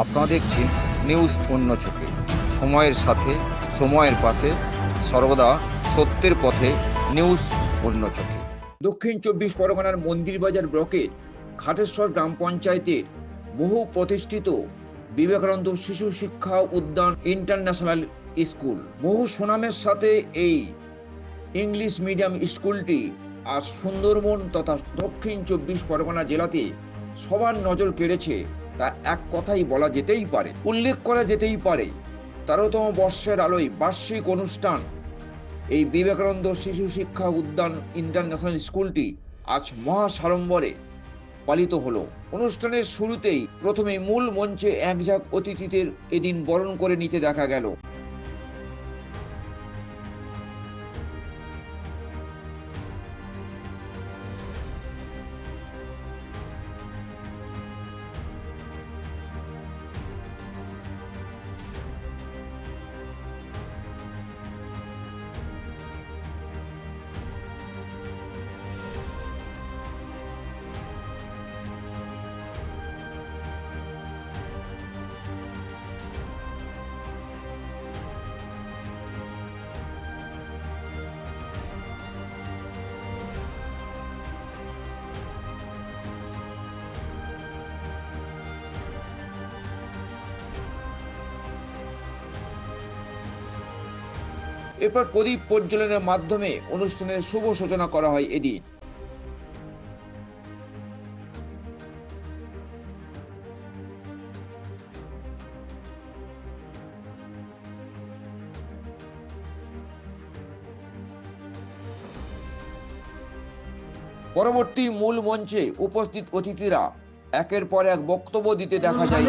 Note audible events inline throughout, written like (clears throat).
আপনারা দেখছেন নিউজ অন্য চোখে। সময়ের সাথে, সময়ের পাশে, সর্বদা সত্যের পথে নিউজ অন্য চোখে। দক্ষিণ চব্বিশ পরগনার মন্দিরবাজার ব্লকের ঘাটেশ্বর গ্রাম পঞ্চায়েতের বহু প্রতিষ্ঠিত বিবেকানন্দ শিশু শিক্ষা উদ্যান ইন্টারন্যাশনাল স্কুল। বহু সুনামের সাথে এই ইংলিশ মিডিয়াম স্কুলটি আজ সুন্দরবন তথা দক্ষিণ চব্বিশ পরগনা জেলাতে সবার নজর কেড়েছে তা এক কথাই বলা যেতেই পারে, উল্লেখ করা যেতেই পারে। তেরোতম বর্ষের আলোয় বার্ষিক অনুষ্ঠান। এই বিবেকানন্দ শিশু শিক্ষা উদ্যান ইন্টারন্যাশনাল স্কুলটি আজ মহাসাড়ম্বরে পালিত হলো। অনুষ্ঠানের শুরুতেই প্রথমে মূল মঞ্চে একঝাক অতিথিদের এদিন বরণ করে নিতে দেখা গেল। এরপর প্রদীপ প্রজ্বলনের মাধ্যমে অনুষ্ঠানের শুভ সূচনা করা হয় এদিন। পরবর্তী মূল মঞ্চে উপস্থিত অতিথিরা একের পর এক বক্তব্য দিতে দেখা যায়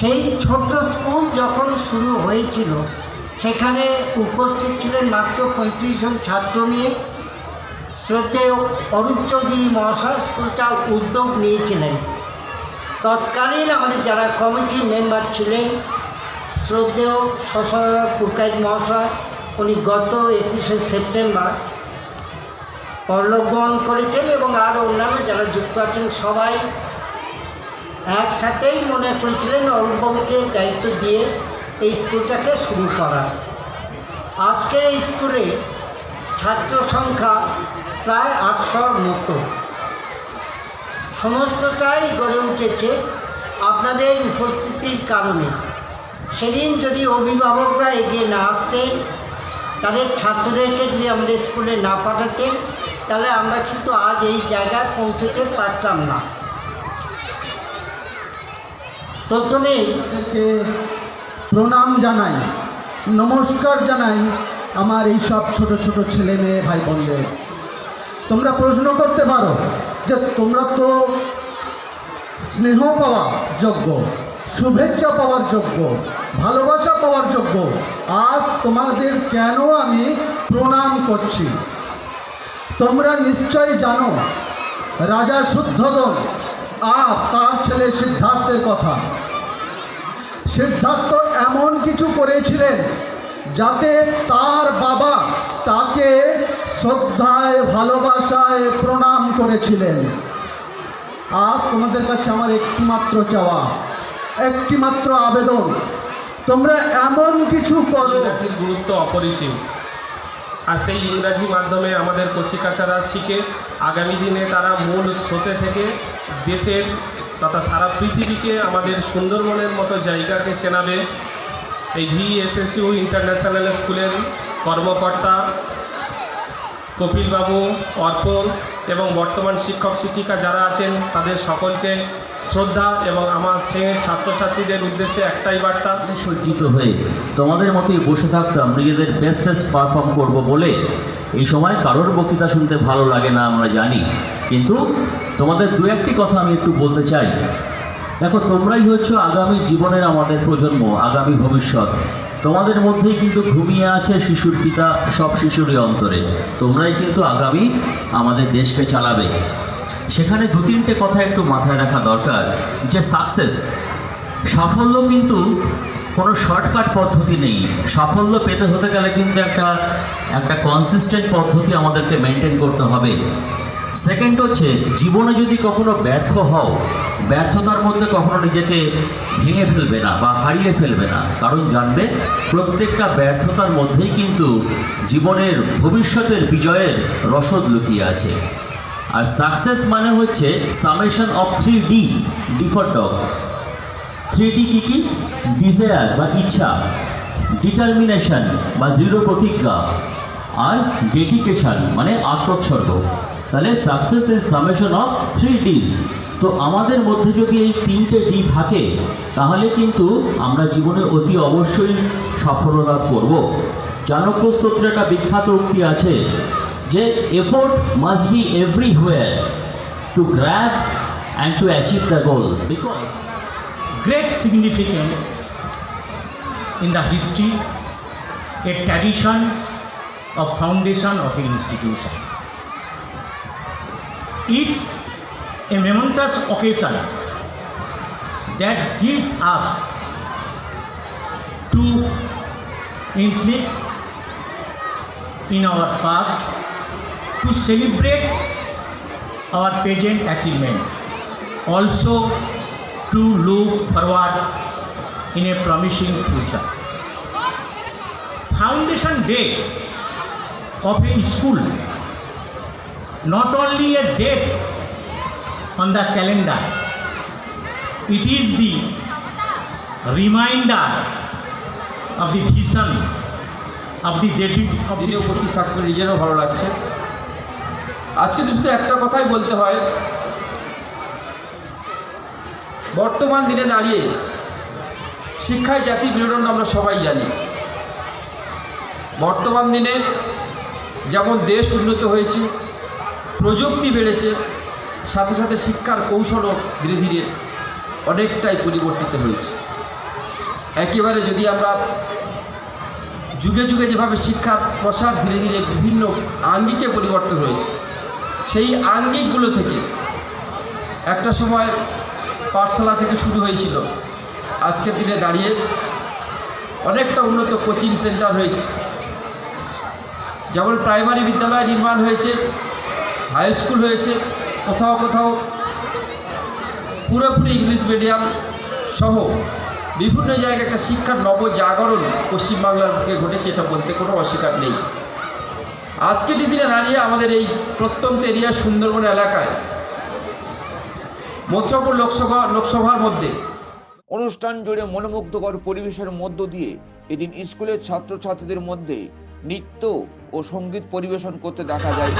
সেই ছোট্ট স্কুল যখন শুরু হয়েছিল, সেখানে উপস্থিত ছিলেন মাত্র পঁয়ত্রিশ জন ছাত্র নিয়ে। শ্রদ্ধেয় অরূপ চৌধুরী মহাশয় স্কুলটা উদ্যোগ নিয়েছিলেন। তৎকালীন আমাদের যারা কমিটির মেম্বার ছিলেন, শ্রদ্ধেয় শশার পুরকাইত মহাশয়, উনি গত একুশে সেপ্টেম্বর পরলোক গ্রহণ করেছেন এবং আরও অন্যান্য যারা যুক্ত আছেন সবাই একসাথেই মনে করেছিলেন অরূপবাবুকে দায়িত্ব দিয়ে এই স্কুলটাকে শুরু করা। আজকে এই স্কুলে ছাত্র সংখ্যা প্রায় আটশোর মতো। সমস্তটাই গড়ে উঠেছে আপনাদের উপস্থিতির কারণে। সেদিন যদি অভিভাবকরা এগিয়ে না আসতেন, তাদের ছাত্রদেরকে যদি আমাদের স্কুলে না পাঠাতেন, তাহলে আমরা কিন্তু আজ এই জায়গায় পৌঁছতে পারতাম না। তাদেরকে প্রণাম জানাই, নমস্কার জানাই আমার এই সব ছোট ছোট ছেলে মেয়ে ভাই বোনদের। তোমরা প্রশ্ন করতে পারো যে তোমরা তো স্নেহ পাওয়া যোগ্য, শুভেচ্ছা পাওয়ার যোগ্য, ভালোবাসা পাওয়ার যোগ্য, আজ তোমাদের কেন আমি প্রণাম করছি? তোমরা নিশ্চয়ই জানো, রাজা শুদ্ধোদন আর তার ছেলে সিদ্ধার্থের কথা। সিদ্ধার্থ এমন কিছু করেছিলেন যাতে তার বাবা তাকে শ্রদ্ধায়, ভালোবাসায় প্রণাম করেছিলেন। আজ তোমাদের কাছে আমার একটিমাত্র চাওয়া, একটিমাত্র আবেদন, তোমরা এমন কিছু করো। গুরুত্ব অপরিসীম। আর সেই ইংরাজি মাধ্যমে আমাদের কচিকাচারা শিখে আগামী দিনে তারা মূল স্রোতে থেকে দেশের তথা সারা পৃথিবীকে আমাদের সুন্দরবনের মতো জায়গাকে চেনাবে এই ভিএসএসইউ ইন্টারন্যাশনাল স্কুলের কর্মকর্তা কপিলবাবু, অর্পণ এবং বর্তমান শিক্ষক, শিক্ষিকা যারা আছেন, তাদের সকলকে শ্রদ্ধা এবং আমার সে ছাত্রছাত্রীদের উদ্দেশ্যে একটাই বার্তা। সজ্জিত হয়ে তোমাদের মতোই বসে থাকতাম, নিজেদের বেস্টেস্ট পারফর্ম করব বলে। এই সময় কারোর বক্তৃতা শুনতে ভালো লাগে না, আমরা জানি। কিন্তু তোমাদের দু একটি কথা আমি একটু বলতে চাই। দেখো, তোমরাই হচ্ছে আগামী জীবনের আমাদের প্রজন্ম, আগামী ভবিষ্যৎ। তোমাদের মধ্যেই কিন্তু ঘুমিয়ে আছে শিশুর পিতা, সব শিশুরই অন্তরে। তোমরাই কিন্তু আগামী আমাদের দেশকে চালাবে। সেখানে দু তিনটে কথা একটু মাথায় রাখা দরকার, যে সাকসেস সাফল্য কিন্তু কোনো শর্টকাট পদ্ধতি নেই। সাফল্য পেতে হতে গেলে কিন্তু একটা একটা কনসিস্টেন্ট পদ্ধতি আমাদেরকে মেনটেন করতে হবে। সেকেন্ড হচ্ছে, জীবনে যদি কখনো ব্যর্থ হও, ব্যর্থতার মধ্যে কখনো নিজেকে ভেঙে ফেলবে না বা হারিয়ে ফেলবে না। কারণ জানবে, প্রত্যেকটা ব্যর্থতার মধ্যেই কিন্তু জীবনের ভবিষ্যতের বিজয়ের রসদ লুকিয়ে আছে। আর সাকসেস মানে হচ্ছে summation of three D D dog three D কী কী? ডিজায়ার বা ইচ্ছা ডিটারমিনেশন বা দৃঢ় প্রতিজ্ঞা, আর ডেডিকেশন মানে আত্মোৎসর্গ। তাহলে success is summation of three Ds তো আমাদের মধ্যে যদি এই তিনটে ডি থাকে, তাহলে কিন্তু আমরা জীবনে অতি অবশ্যই সাফল্য লাভ করব। চাণক্য স্তোত্রে একটা বিখ্যাত উক্তি আছে যে effort must be everywhere to grab and to achieve the goal because great significance in the history a tradition of foundation of an institution. It's a momentous occasion that gives us to inflict in our past to celebrate our present achievement. Also to look forward in a promising future. Foundation Day of a school, not only a date on the calendar, it is the reminder of the vision of the debut of the উপস্থিত থাকতে নিজেরও ভালো লাগছে। আজকে শুধু একটা কথাই বলতে হয়। বর্তমান দিনে দাঁড়িয়ে শিক্ষায় জাতি বিনোদন আমরা সবাই জানি। বর্তমান দিনে যেমন দেশ উন্নত হয়েছে প্রযুক্তি বেড়েছে, সাথে সাথে শিক্ষার কৌশলও ধীরে ধীরে অনেকটাই পরিবর্তিত হয়েছে। একেবারে যদি আমরা যুগে যুগে যেভাবে শিক্ষার প্রসার ধীরে ধীরে বিভিন্ন আঙ্গিকে পরিবর্তন হয়েছে, সেই আঙ্গিকগুলো থেকে একটা সময় পাঠশালা থেকে শুরু হয়েছিল। আজকের দিনে দাঁড়িয়ে অনেকটা উন্নত কোচিং সেন্টার হয়েছে, যেমন প্রাইমারি বিদ্যালয় নির্মাণ হয়েছে হাই স্কুল হয়েছে, কোথাও কোথাও পুরোপুরি ইংলিশ মিডিয়াম সহ বিভিন্ন জায়গায় একটা শিক্ষার নবজাগরণ পশ্চিমবাংলার বুকে ঘটেছে, এটা বলতে কোনো অস্বীকার নেই। আজকের দিনে দাঁড়িয়ে আমাদের এই প্রত্যন্ত এরিয়া সুন্দরবন এলাকায় মথুরাপুর লোকসভা, লোকসভার মধ্যে অনুষ্ঠান জুড়ে মনোমুগ্ধকর পরিবেশের মধ্য দিয়ে এদিন স্কুলের ছাত্রছাত্রীদের মধ্যে নৃত্য ও সংগীত পরিবেশন করতে দেখা যায়।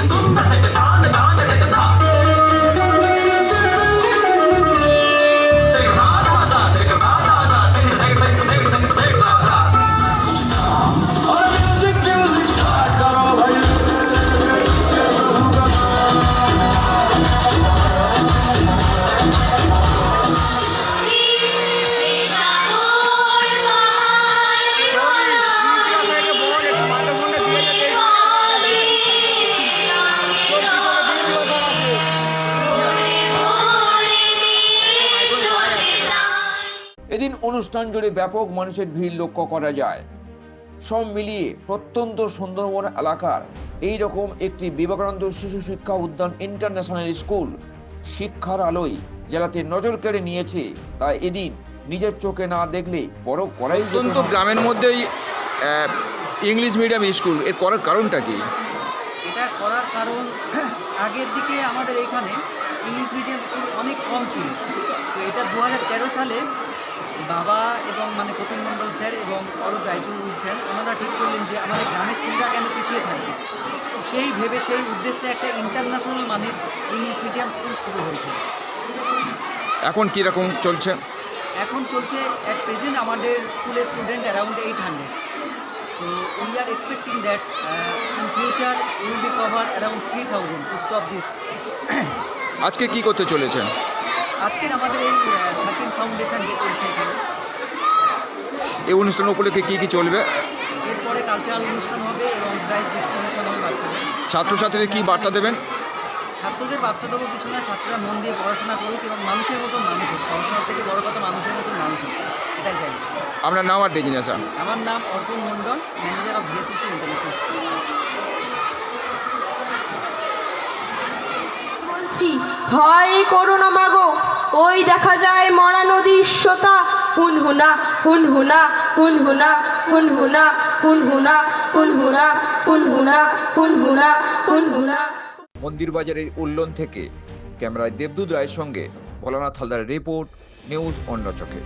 অনুষ্ঠান জুড়ে ব্যাপক মানুষের ভিড় লক্ষ্য করা যায়। সব মিলিয়ে প্রত্যন্ত সুন্দরবন এলাকার এই রকম একটি বিবেকানন্দ শিশু শিক্ষা উদ্যান ইন্টারন্যাশনাল স্কুল শিক্ষার আলোয় জেলাতে নজর কেড়ে নিয়েছে। তাই এদিন নিজের চোখে না দেখলে বড় করাই অত্যন্ত গ্রামের মধ্যেই ইংলিশ মিডিয়াম স্কুল। এর করার কারণটা কি? এটা করার কারণ (clears throat) আগের দিকে আমাদের এখানে ইংলিশ মিডিয়াম স্কুল অনেক কম ছিল। তো এটা দু হাজার সালে বাবা এবং মানে কপিল মণ্ডল স্যার এবং অরূপ রায়চৌধুরী স্যার ওনারা ঠিক করলেন যে আমাদের গ্রামের ছেলেরা কেন পিছিয়ে থাকবে? তো সেই ভেবে সেই উদ্দেশ্যে একটা ইন্টারন্যাশনাল মানের ইংলিশ মিডিয়াম স্কুল শুরু হয়েছে। এখন কীরকম চলছে? এখন চলছে অ্যাট প্রেজেন্ট আমাদের স্কুলের student around eight hundred so we are expecting that in future will be cover around three thousand to stop this আজকে কি করতে চলেছেন? আজকের আমাদের এই থার্টিন ফাউন্ডেশন যে চলছে এখানে এই অনুষ্ঠান উপলক্ষে কি কি চলবে? এরপরে কালচারাল অনুষ্ঠান হবে এবং প্রাইজ ডিস্ট্রিবিউশন হবে বাচ্চাদের। ছাত্রছাত্রীদের কি বার্তা দেবেন? ছাত্রদের বার্তা দেবো কিছু না ছাত্ররা মন দিয়ে পড়াশোনা করুক এবং মানুষের মতন মানুষ হোক। পড়াশোনার থেকে বড় কথা মানুষের মতন মানুষ হোক। এটাই চাই। আপনার নাম আর ডেজিনেশন আমার নাম Arpan Mondal manager of VSSC international ভয় করো না মাগো। ওই দেখা যায় মরা নদীর শ্রোতা হুন হুনা হুন হুনা হুন হুনা হুন হুনা হুন হুনা হুন হুনা হুন হুনা হুন হুনা হুন হুনা মন্দির বাজারের উল্লন থেকে ক্যামেরায় দেবদূত রায়ের সঙ্গে ভোলানাথ হালদারের রিপোর্ট, নিউজ অন্য চোখে।